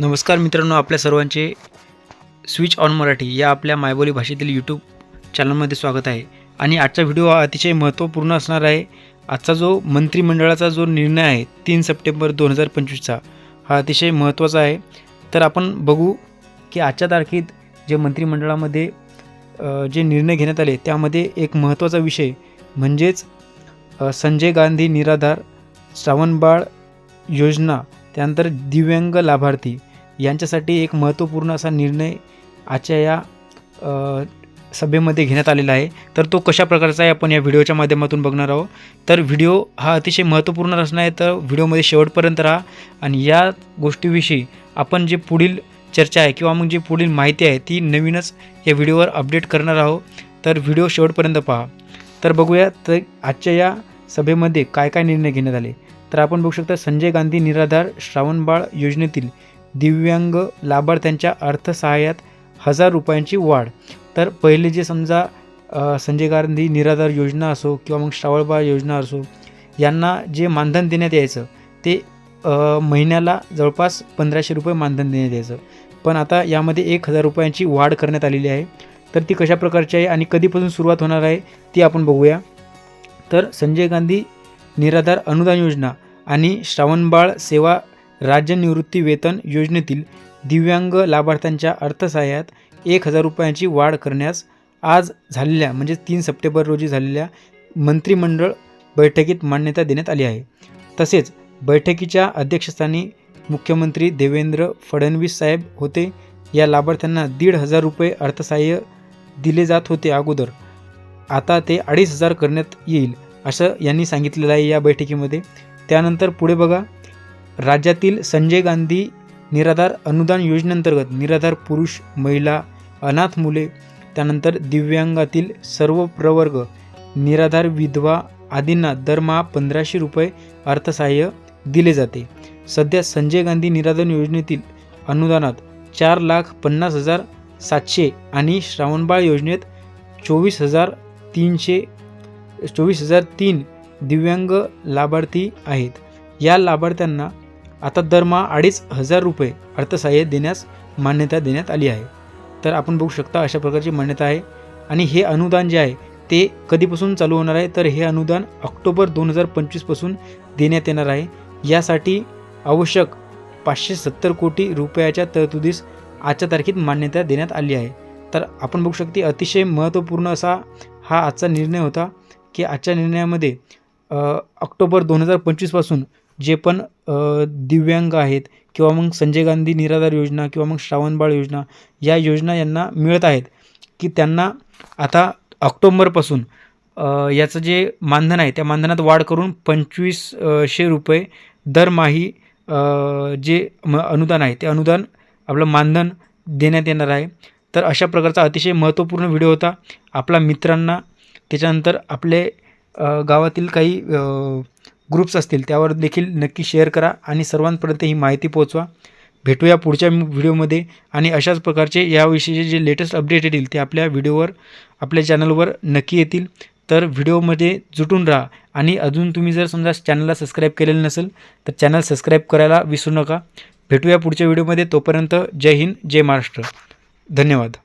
नमस्कार मित्रांनो आपल्या सर्वांचे स्विच ऑन मराठी या आपल्या मायबोली भाषेतील यूट्यूब चॅनलमध्ये स्वागत आहे. आणि आजचा व्हिडिओ हा अतिशय महत्त्वपूर्ण असणार आहे. आजचा जो मंत्रिमंडळाचा जो निर्णय आहे तीन सप्टेंबर दोन हजार पंचवीसचा हा अतिशय महत्त्वाचा आहे. तर आपण बघू की आजच्या तारखेत जे मंत्रिमंडळामध्ये जे निर्णय घेण्यात आले त्यामध्ये एक महत्त्वाचा विषय म्हणजेच संजय गांधी निराधार श्रावणबाळ योजना त्यानंतर दिव्यांग लाभार्थी यांच्यासाठी एक महत्त्वपूर्ण असा निर्णय आजच्या या सभेमध्ये घेण्यात आलेला आहे. तर तो कशा प्रकारचा आहे आपण या व्हिडिओच्या माध्यमातून बघणार आहोत. तर व्हिडिओ हा अतिशय महत्त्वपूर्ण रचना आहे तर व्हिडिओमध्ये शेवटपर्यंत राहा आणि या गोष्टीविषयी आपण जे पुढील चर्चा आहे किंवा मग जी पुढील माहिती आहे ती नवीनच या व्हिडिओवर अपडेट करणार आहोत. तर व्हिडिओ शेवटपर्यंत पहा. तर बघूया तर आजच्या या सभेमध्ये काय काय निर्णय घेण्यात आले? तर आपण बघू शकता संजय गांधी निराधार श्रावणबाळ योजनेतील दिव्यांग लाभार्थ्यांच्या अर्थसहाय्यात हजार रुपयांची वाढ. तर पहिले जे समजा संजय गांधी निराधार योजना असो किंवा मग श्रावणबाळ योजना असो यांना जे मानधन देण्यात यायचं ते महिन्याला जवळपास पंधराशे रुपये मानधन देण्यात यायचं. पण आता यामध्ये एक हजार रुपयांची वाढ करण्यात आलेली आहे. तर ती कशा प्रकारची आहे आणि कधीपासून सुरुवात होणार आहे ती आपण बघूया. तर संजय गांधी निराधार अनुदान योजना आणि श्रावणबाळ सेवा राज्य निवृत्ती वेतन योजनेतील दिव्यांग लाभार्थ्यांच्या अर्थसहाय्यात एक हजार रुपयांची वाढ करण्यास आज झालेल्या म्हणजे तीन सप्टेंबर रोजी झालेल्या मंत्रिमंडळ बैठकीत मान्यता देण्यात आली आहे. तसेच बैठकीच्या अध्यक्षस्थानी मुख्यमंत्री देवेंद्र फडणवीस साहेब होते. या लाभार्थ्यांना दीड हजार रुपये अर्थसहाय्य दिले जात होते अगोदर. आता ते अडीच हजार करण्यात येईल असं यांनी सांगितलेलं आहे या बैठकीमध्ये. त्यानंतर पुढे बघा. राज्यातील संजय गांधी निराधार अनुदान योजनेअंतर्गत निराधार पुरुष महिला अनाथ मुले त्यानंतर दिव्यांगातील सर्व प्रवर्ग निराधार विधवा आदींना दरमहा पंधराशे रुपये अर्थसहाय्य दिले जाते. सध्या संजय गांधी निराधार योजनेतील अनुदानात चार लाख पन्नास हजार सातशे आणि श्रावणबाळ योजनेत चोवीस हजार तीनशे चोवीस हजार तीन दिव्यांग लाभार्थी आहेत. या लाभार्थ्यांना आता दरमहा अडीच हजार रुपये अर्थसहाय्य देण्यास मान्यता देण्यात आली आहे. तर आपण बघू शकता अशा प्रकारची मान्यता आहे. आणि हे अनुदान जे आहे ते कधीपासून चालू होणार आहे? तर हे अनुदान ऑक्टोबर दोन हजार पंचवीसपासून देण्यात येणार आहे. यासाठी आवश्यक पाचशे सत्तर कोटी रुपयाच्या तरतुदीस आजच्या तारखेत मान्यता देण्यात आली आहे. तर आपण बघू शकते अतिशय महत्त्वपूर्ण असा हा आजचा निर्णय होता की आजच्या निर्णयामध्ये ऑक्टोबर दोन हजार पंचवीसपासून जे पण दिव्यांग आहेत किंवा मग संजय गांधी निराधार योजना किंवा मग श्रावणबाळ योजना या योजना यांना मिळत आहेत. की त्यांना आता ऑक्टोंबरपासून याचं जे मानधन आहे त्या मानधनात वाढ करून पंचवीसशे रुपये दरमाही जे म अनुदान आहे ते अनुदान आपलं मानधन देण्यात येणार आहे. तर अशा प्रकारचा अतिशय महत्त्वपूर्ण व्हिडिओ होता. आपला मित्रांना त्याच्यानंतर आपले गावातील काही ग्रुप्स असतील त्यावर देखील नक्की शेअर करा आणि सर्वांपर्यंत ही माहिती पोहोचवा. भेटूया पुढच्या व्हिडिओमध्ये आणि अशाच प्रकारचे याविषयीचे जे लेटेस्ट अपडेट येतील ते आपल्या व्हिडिओवर आपल्या चॅनलवर नक्की येतील. तर व्हिडिओमध्ये जुटून राहा आणि अजून तुम्ही जर समजा चॅनलला सबस्क्राईब केलेलं नसेल तर चॅनल सबस्क्राईब करायला विसरू नका. भेटूया पुढच्या व्हिडिओमध्ये. तोपर्यंत जय हिंद जय महाराष्ट्र. धन्यवाद.